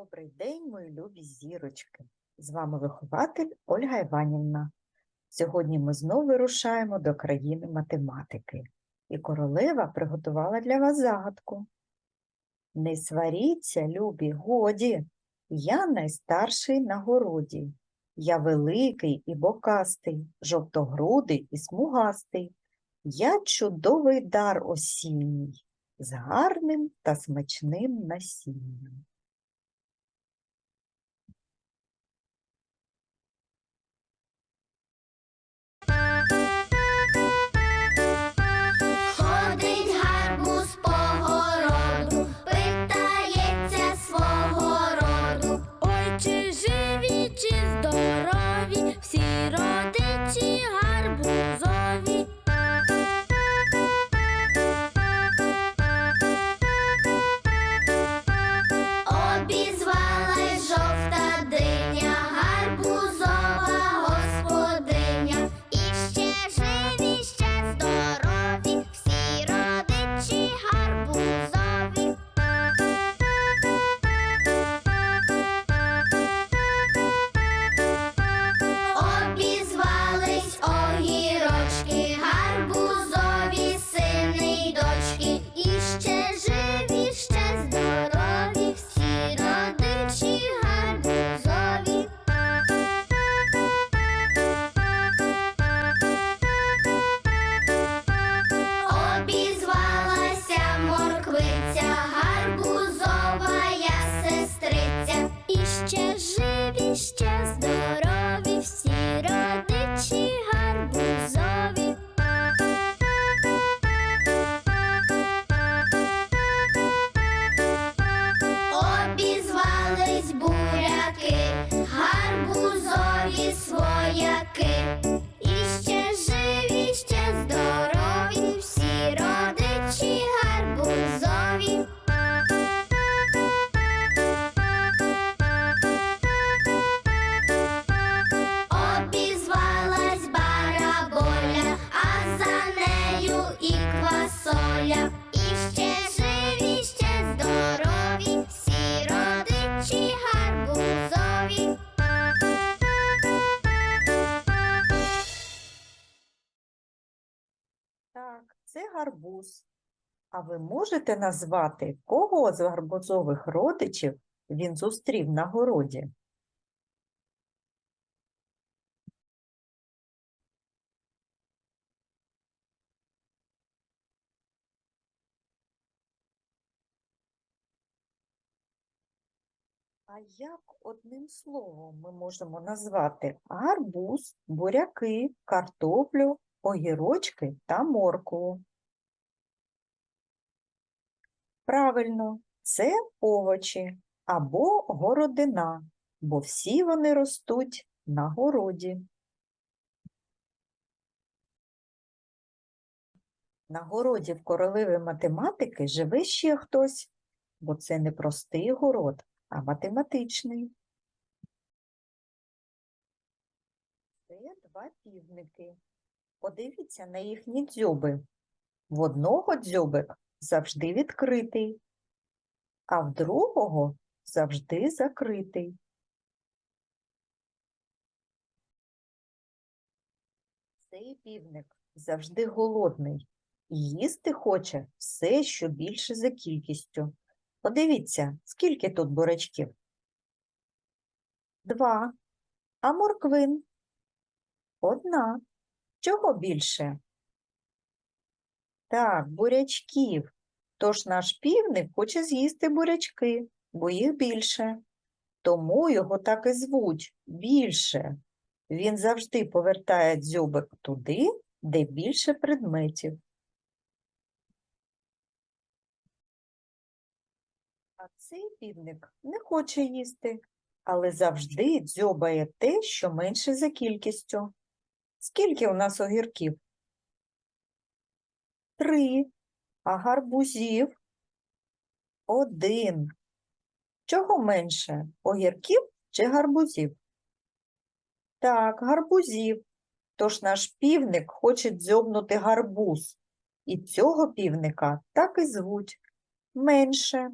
Добрий день, мої любі зірочки! З вами вихователь Ольга Іванівна. Сьогодні ми знову вирушаємо до країни математики, і королева приготувала для вас загадку. Не сваріться, любі, годі, я найстарший на городі. Я великий і бокастий, жовтогрудий і смугастий. Я чудовий дар осінній, з гарним та смачним насінням. Ще живі, ще здорові, це гарбуз. А ви можете назвати, кого з гарбузових родичів він зустрів на городі? А як одним словом ми можемо назвати гарбуз, буряки, картоплю, огірочки та моркву? Правильно, це овочі або городина, бо всі вони ростуть на городі. На городі в королеви математики живе ще хтось, бо це не простий город, а математичний. Це два півники. Подивіться на їхні дзьоби. В одного дзьобик завжди відкритий, а в другого завжди закритий. Цей півник завжди голодний і їсти хоче все, що більше за кількістю. Подивіться, скільки тут бурячків? Два. А морквин? Одна. Чого більше? Так, бурячків. Тож наш півник хоче з'їсти бурячки, бо їх більше. Тому його так і звуть більше. Він завжди повертає дзьобик туди, де більше предметів. А цей півник не хоче їсти, але завжди дзьобає те, що менше за кількістю. Скільки у нас огірків? Три. А гарбузів? Один. Чого менше? Огірків чи гарбузів? Так, гарбузів. Тож наш півник хоче дзьобнути гарбуз. І цього півника так і звуть менше.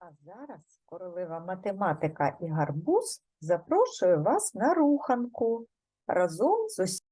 А зараз королева математика і гарбуз запрошує вас на руханку разом з усіма.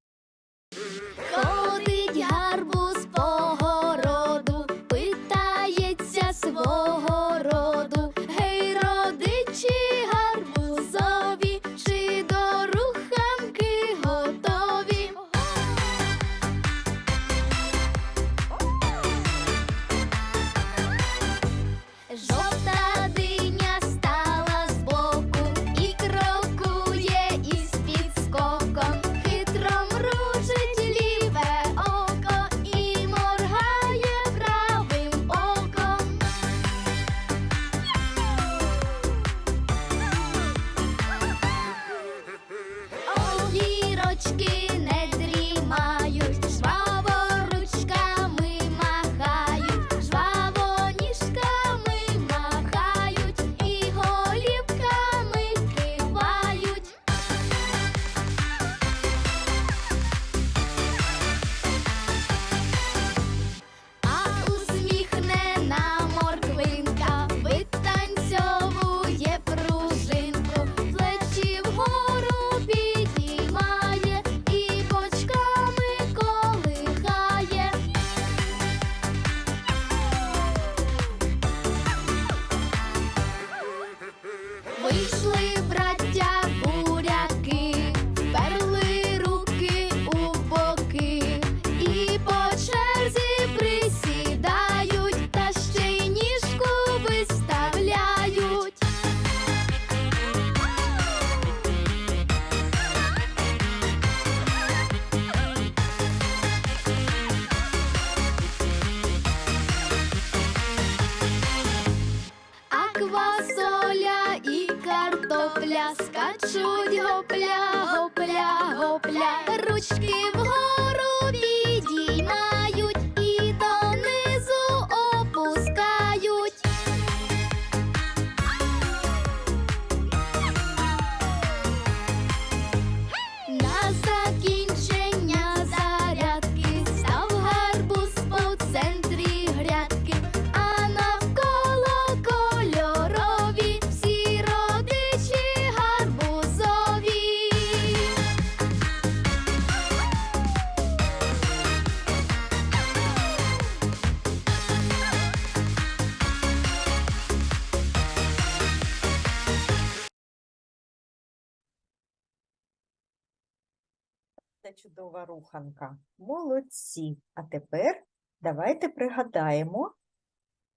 Чудова руханка. Молодці. А тепер давайте пригадаємо,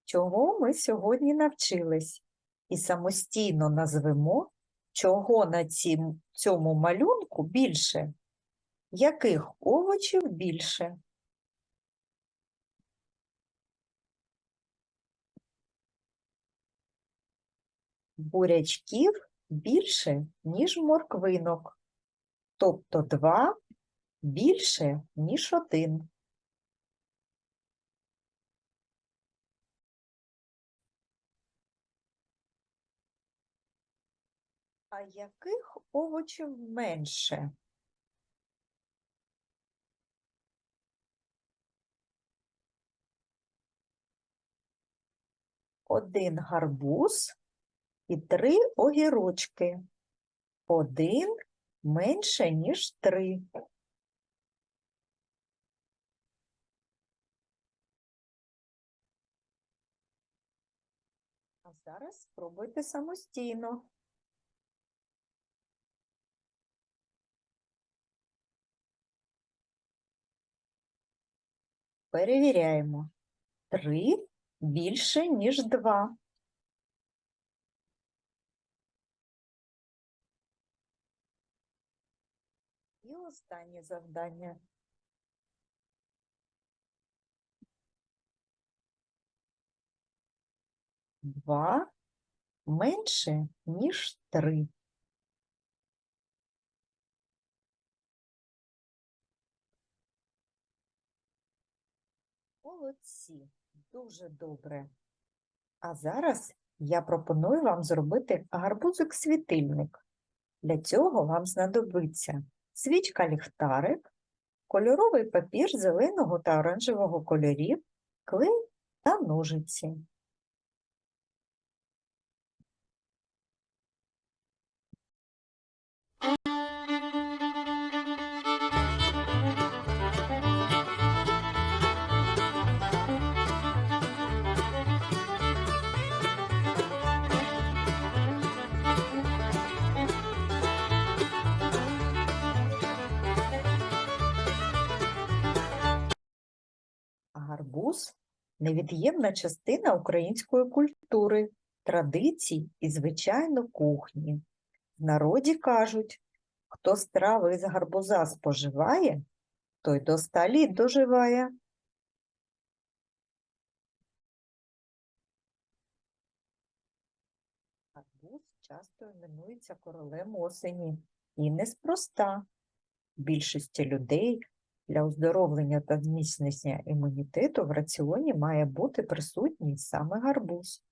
чого ми сьогодні навчились, і самостійно назвемо, чого на цьому малюнку більше, яких овочів більше. Бурячків більше, ніж морквинок, тобто два більше, ніж один. А яких овочів менше? Один гарбуз і три огірочки. Один менше, ніж три. Зараз спробуйте самостійно. Перевіряємо. Три більше, ніж два. І останнє завдання. Два менше, ніж три. Молодці, дуже добре. А зараз я пропоную вам зробити гарбузик-світильник. Для цього вам знадобиться свічка ліхтарик, кольоровий папір зеленого та оранжевого кольорів, клей та ножиці. Гарбуз невід'ємна частина української культури, традицій і, звичайно, кухні. В народі кажуть, хто страви з гарбуза споживає, той до ста літ доживає. Гарбуз часто іменується королем осені. І неспроста. Більшості людей для оздоровлення та зміцнення імунітету в раціоні має бути присутній саме гарбуз.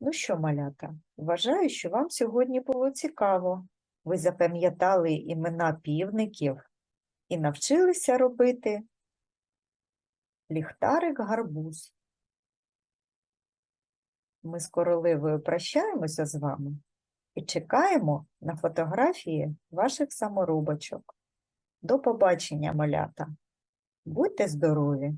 Ну що, малята, вважаю, що вам сьогодні було цікаво. Ви запам'ятали імена півників і навчилися робити ліхтарик гарбуз. Ми з королевою прощаємося з вами і чекаємо на фотографії ваших саморобочок. До побачення, малята! Будьте здорові!